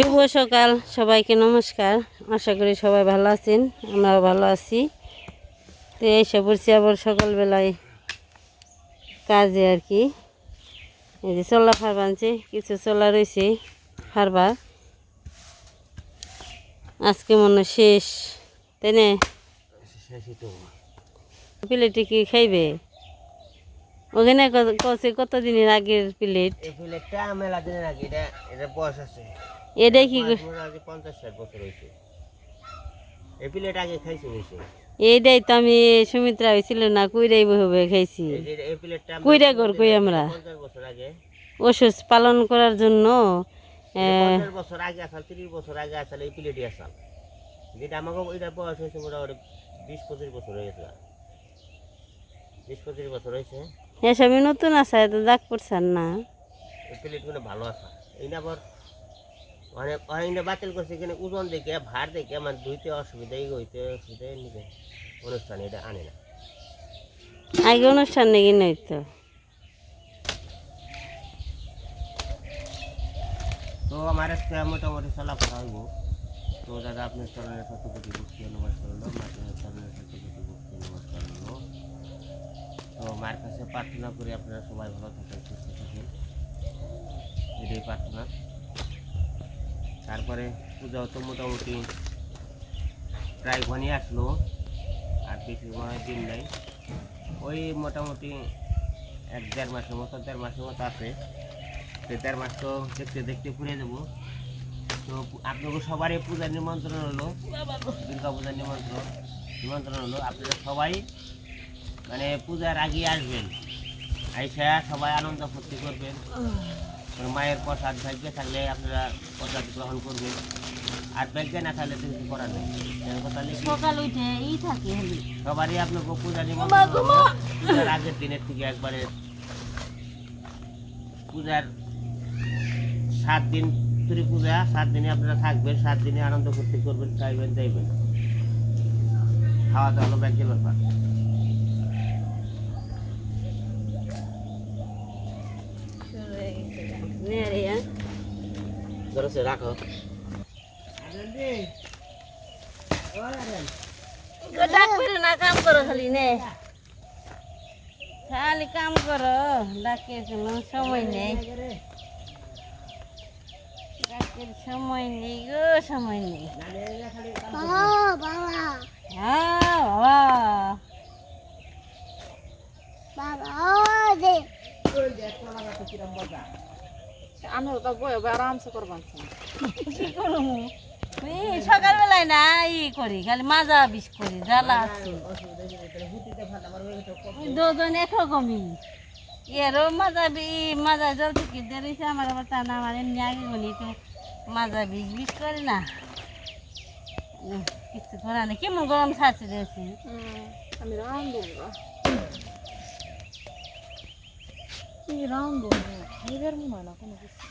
শুভ সকাল, সবাইকে নমস্কার। আশা করি সবাই ভালো আছেন, আমরাও ভালো আছি। তো এসে পড়ছি আবার সকালবেলায় কাজে আর কি। এই যে চল্লা ফার বানছে কিছু চলা রয়েছে ফারবার আজকে মনে শেষ, তাই না? প্লেটে কি খাইবে? ওখানে কত দিনের আগের প্লেট প্লেটটা মেলা দিনের আগে, এটা এটা বয়স আছে। এটাই কি পঞ্চাশ ষাট বছর হয়েছে। প্লেট আগে খাইছি এইটাই তো আমি সুমিত্রা হয়েছিল না কুইরাই খাইছি। কুইরা ঘর কই আমরা? ওষুধ পালন করার জন্য বছর আগে আসাল তিরিশ বছর আগে আসাল এই প্লেটই আসাল। যেটা আমাকে এটা বয়স হয়েছে মোটামুটি বিশ পঁচিশ বছর হয়ে বিশ পঁচিশ বছর হয়েছে। এসবই নতুন আছে তো দাগ পড়ছেন না। এই প্লেটগুলো ভালো আছে এই না আবার অনেক অনেকটা বাতিল করছে এখানে ওজন দেখে ভার দেখে আমার ধুইতে অসুবিধা এই হইতে অসুবিধা নিবে অনুষ্ঠানে এটা আনে না। আগে অনুষ্ঠান নাকি নইতো তো। তো আমার আজকে মোটামুটি চলাফেরা হইব। তো দাদা আপনার চরণের শত কোটি ভক্তি নমস্কার হলো মায়ের চরণের শত কোটি ভক্তি নমস্কার হলো তো মার কাছে প্রার্থনা করি আপনারা সবাই ভালো থাকেন সুস্থ থাকেন। এটাই প্রার্থনা। তারপরে পূজাও তো মোটামুটি প্রায় ঘনিয়ে আসলো, আর বেশি মনে দিন নাই। ওই মোটামুটি এক দেড় মাসের মতো, দেড় মাসের মতো আছে। তো দেড় মাস তো দেখতে দেখতে ঘুরে দেবো তো আপনাকে সবারই পূজার নিমন্ত্রণ হলো, দুর্গা পূজার নিমন্ত্রণ নিমন্ত্রণ হলো। আপনারা সবাই মানে পূজার আগে আসবেন, আইসা সবাই আনন্দ ফুর্তি করবেন। মায়ের প্রসাদ ভাগ্য থাকলে আপনারা প্রসাদ গ্রহণ করবেন। আর ভাগ্য না থাকলে তো কিছু করার নেই। সকাল উঠে ই থাকে সবারই আপনাকে পূজা নিমন্ত্রণ। আগের দিনের থেকে একবারে পূজার সাত দিন ধরে পূজা সাত দিনে আপনারা থাকবেন সাত দিনে আনন্দ করতে করবেন খাইবেন যাইবেন খাওয়া দাওয়া হলো ব্যাংকের ব্যাপার। ধরেছে রাখো ডাক করে না কাম করো খালি নে খালি কাম করো ডাকে কোনো সময় নেই ডাকের সময় নেই গো সময় নেই হ্যাঁ বাবা আমি ওটা বই আরামসে করবান কি করব? সকালবেলায় না ই করি খালি মাজা বিষ করি জ্বালা আছে। দুজন একরকমই। এরও মাজা বি মাজা জল থেকে দেরিছে আমার আবার টানা আমার এমনি আগে গলি তো মাজা বিষ বিষ করে না। কিছু করা নেই। কেমন গরম ছাড়ছে দিয়েছি আমি রাম দেবো কি রাম দেবো খাইবার মনে হয় না কোনো কিছু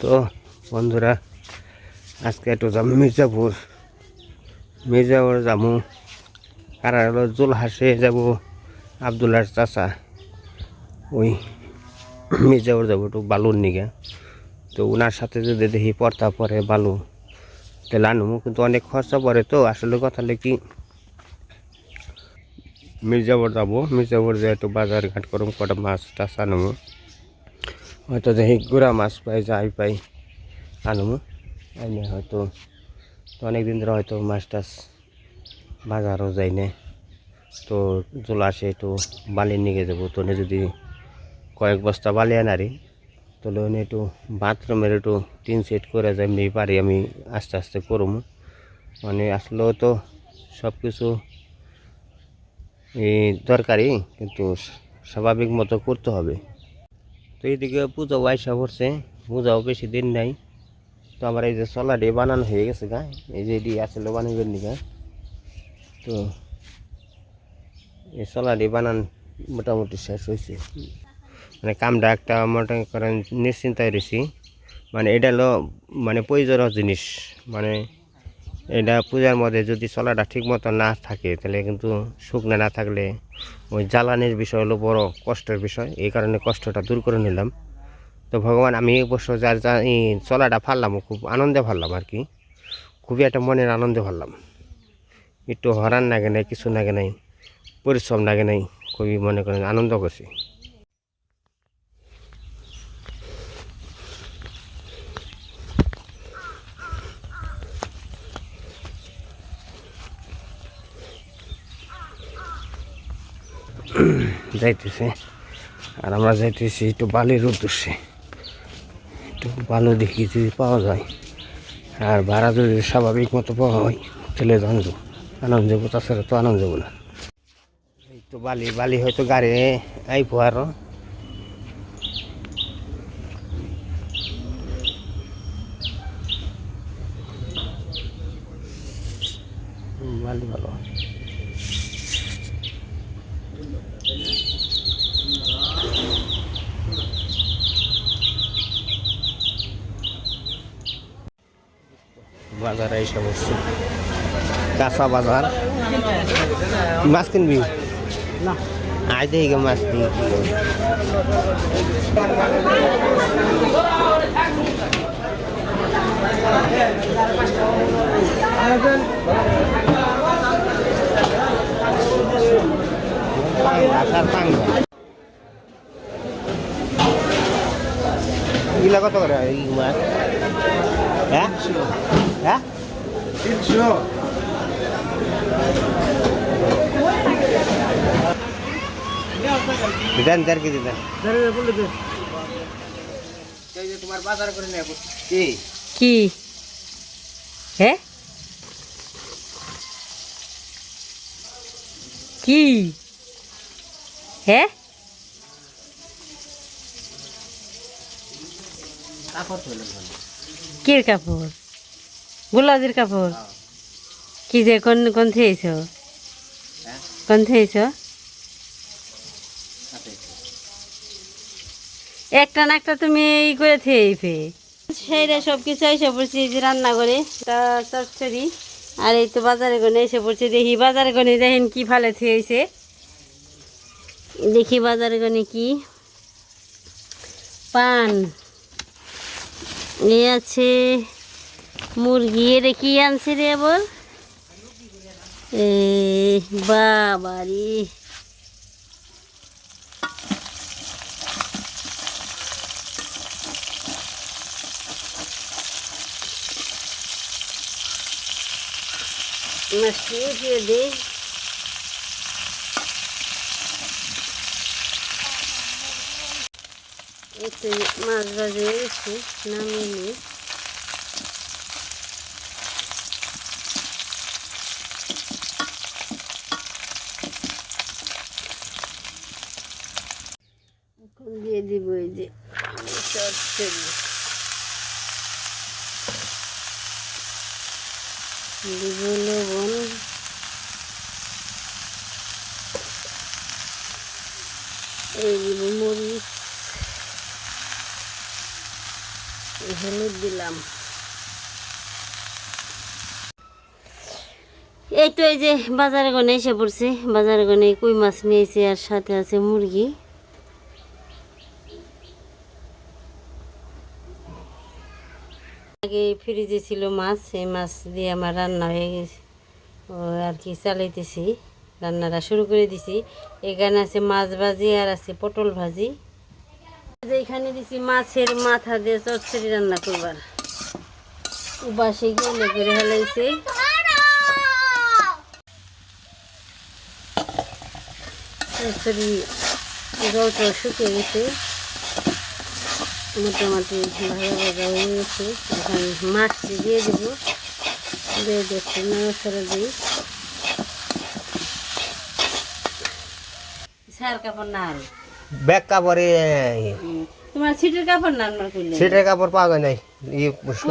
তো, বন্ধুরা, আজকে একটু যাব মির্জাপুর। মির্জাপুর যাব আর হলো জোল হাসে যাব আবদুল্লার চাচা। ওই মির্জাপুর যাব একটু বালুর নিগে। তো ওনার সাথে যদি দেখি পড়তা পরে বালু, তাহলে আনব কিন্তু অনেক খরচা পড়ে তো, আসলে কথা কি, মির্জাপুর যাব। মির্জাপুর যে একটু বাজার ঘাট করম, কটা মাছ টাছ আনব হয়তো দেখি গুড়া মাছ পাই, যাই পাই আনব এনে হয়তো, তো অনেক দিন ধরে হয়তো মাছ টাছ বাজারও যাই না তো জল আসে একটু বালি নিয়ে যাব, তো যদি কয়েক বস্তা বালি আনারি তাহলে ওনে একটু বাথরুমের একটু তিন সেট করে যেমনি পারি আমি আস্তে আস্তে করব মানে আসলেও তো সব কিছু দরকারি, কিন্তু স্বাভাবিক মতো করতে হবে। তো এইদিকে পূজাও আইসা পড়ছে পূজাও বেশি দিন নাই। তো আমার এই যে সলাডি বানানো হয়ে গেছে গা। এই যে এটি আসলে বানাবেন নিগা তো এই সলাডি বানান মোটামুটি শেষ হয়েছে মানে কামটা একটা মনে করেন নিশ্চিন্তায় রয়েছি মানে এটা হলো মানে প্রয়োজনীয় জিনিস। মানে এটা পূজার মধ্যে যদি চলাটা ঠিক মতো না থাকে, তাহলে কিন্তু শুকনো না থাকলে ওই জ্বালানির বিষয় হলো বড় কষ্টের বিষয়। এই কারণে কষ্টটা দূর করে নিলাম। তো ভগবান, আমি অবশ্য যার যা এই চলাটা ফাললাম খুব আনন্দে ফাললাম আর কি। খুবই একটা মনের আনন্দে ফাললাম একটু হরান লাগে নাই, কিছু লাগে নাই, পরিশ্রম লাগে নাই, খুবই মনে করেন আনন্দ করছি। যাইতেছে। আর আমরা যাইতেছি একটু বালির উদ্দেশ্যে। একটু বালু দেখি যদি পাওয়া যায়। আর ভাড়া যদি স্বাভাবিক মতো পাওয়া হয় তাহলে জানব আনন্দ যাব তাছাড়া তো আনন্দ যাব না এই তো বালি বালি হয়তো গাড়ি আইবো হুম, বালি ভালো। বাজারে এসে বসছি। কাঁচা বাজার। মাছ কিনবি? না। আজ দেখি মাছ নিয়ে এগুলা কত করে এই মাছ? হ্যাঁ? হ্যাঁ? দেন দেড় কেজি দেন। তোমার বাজার করে নেব কি? কি? হ্যাঁ কি? হ্যাঁ কাপড় কির কাপড়? গুলাজির কাপড়। কি যে কোন কোন থেয়েছ? হ্যাঁ। কোন থেয়েছ? একটা না একটা তুমি এই করে থেয়ে ফে সেইটা সব কিছু এসে পড়ছি এই যে রান্না করে চচ্চড়ি আর এই তো বাজারে গনে এসে পড়ছে দেখি বাজারে গনে দেখেন কি ফালে থেয়েছে দেখি বাজারে গনে কি। পান। এ আছে মুরগি এটা কি আনছে রে আবার এ বাবারি মাছটি উঠিয়ে দে। একটু মাছ বাজে নামিয়ে নিই এখন দিয়ে দিব এই যে চচ্চড়ি দিব লবণ এই দিব মরিচ, হলুদ দিলাম। এই তো এই যে বাজারে গনে এসে পড়ছে। বাজারে গনে কই মাছ নিয়েছে আর সাথে আছে মুরগি। আগে ফ্রিজে ছিল মাছ সেই মাছ দিয়ে আমার রান্না হয়ে গেছে। ও আর কি চালাইতেছি। রান্নাটা শুরু করে দিছি। এখানে আছে মাছ ভাজি আর আছে পটল ভাজি। এখানে দিছি মাছের মাথা দিয়ে চচ্চড়ি রান্না করবার। উবাসে গেলে করে হেলাইছে। চচ্চড়ি শুকিয়ে গেছে। মোটামুটি ভাজা ভাজা হয়ে গেছে। এখন মাছটি দিয়ে দেবো। দিয়ে দেখতে নড়াচড়া দিই। কাপড় না আর ব্যাগ কাপড়ে তোমার সিটের কাপড় না আনবার করলে সেটার কাপড় পাওয়া যায় নাই। ই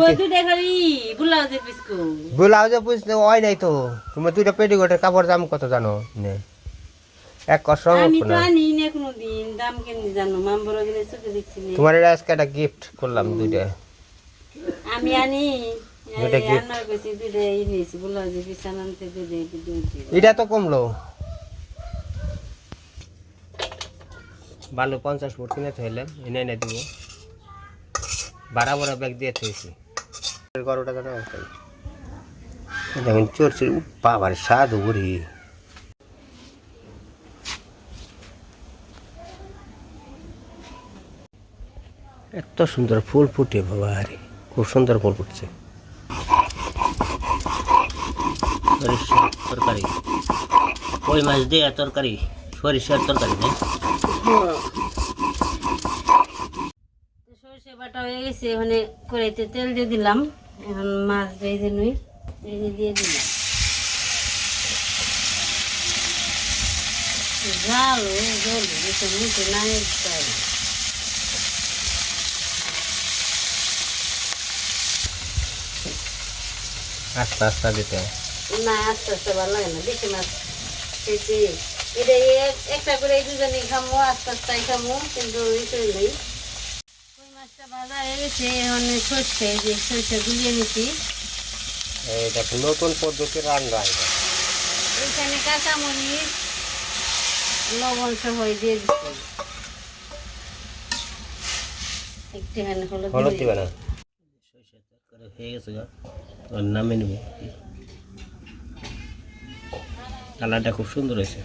ওই দুটা খালি ব্লাউজের পিসকো ব্লাউজে বুঝতে নাই তো। তোমার দুইটা পেটিকোটের কাপড় দাম কত জানো? নে এক কষ্ট আমি তো আনি না কোনো দাম কেমনি জানো? মাম বড় গেলে চোখে দেখছি তোমার এটা আজকে একটা গিফট করলাম দুইটা। আমি আনি দুইটা। আনার ই পিস আনতে এটা তো কমলো। বালু পঞ্চাশ ফুট কিনে থইলাম এনে এনে দিব। বারা বড় ব্যাগ দিয়ে থইছি। গরুটা দেখুন চড়ছে বাবার স্বাদ উড়ি এত সুন্দর ফুল ফুটে বাবা আরে খুব সুন্দর ফুল ফুটছে। তরকারি। কই মাছ দিয়ে তরকারি? সরিষার তরকারি না তো সরষে বাটা হয়ে গেছে ওখানে কড়াইতে তেল দিয়ে দিলাম। এখন মাছ ভেজে নই ভেজে দিয়ে দিলাম। জাল ও জল মুখে নাই আস্তে আস্তে দিতে না আস্তে আস্তে ভালো লাগে না বেশি মাছ খেতে। এটা একটা করে খামো আস্তে আস্তে খামো কিন্তু এই ওই মাছটা ভাজা হয়ে গেছে এখন সরষে যে সরষে গুলিয়ে নিছি। দেখো নতুন পদ্ধতি রান্না এখানে কাঁচামরিচ লবণ সহ দিয়ে দিচ্ছি একটুখানি হলুদ হলুদ দিবে। না? হয়ে গেছে গা। নামে নেব। কালারটা খুব সুন্দর হয়েছে।